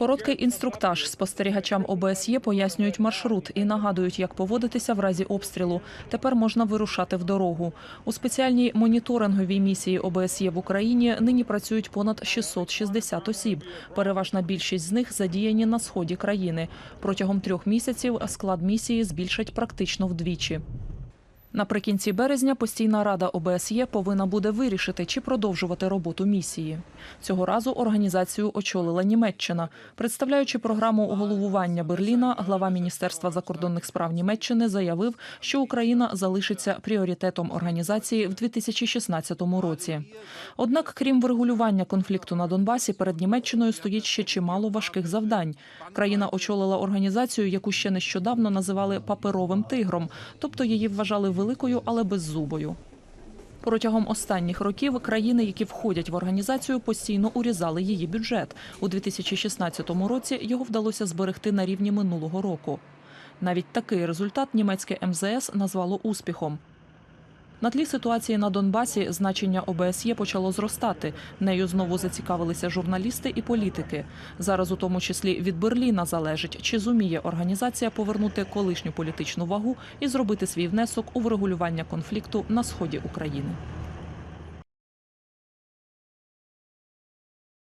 Короткий інструктаж спостерігачам ОБСЄ пояснюють маршрут і нагадують, як поводитися в разі обстрілу. Тепер можна вирушати в дорогу. У спеціальній моніторинговій місії ОБСЄ в Україні нині працюють понад 660 осіб. Переважна більшість з них задіяні на сході країни. Протягом трьох місяців склад місії збільшать практично вдвічі. Наприкінці березня постійна рада ОБСЄ повинна буде вирішити, чи продовжувати роботу місії. Цього разу організацію очолила Німеччина. Представляючи програму головування Берліна, глава Міністерства закордонних справ Німеччини заявив, що Україна залишиться пріоритетом організації в 2016 році. Однак, крім врегулювання конфлікту на Донбасі, перед Німеччиною стоїть ще чимало важких завдань. Країна очолила організацію, яку ще нещодавно називали паперовим тигром, тобто її вважали великою, але беззубою. Протягом останніх років країни, які входять в організацію, постійно урізали її бюджет. У 2016 році його вдалося зберегти на рівні минулого року. Навіть такий результат німецьке МЗС назвало успіхом. На тлі ситуації на Донбасі значення ОБСЄ почало зростати. Нею знову зацікавилися журналісти і політики. Зараз, у тому числі від Берліна, залежить, чи зуміє організація повернути колишню політичну вагу і зробити свій внесок у врегулювання конфлікту на сході України.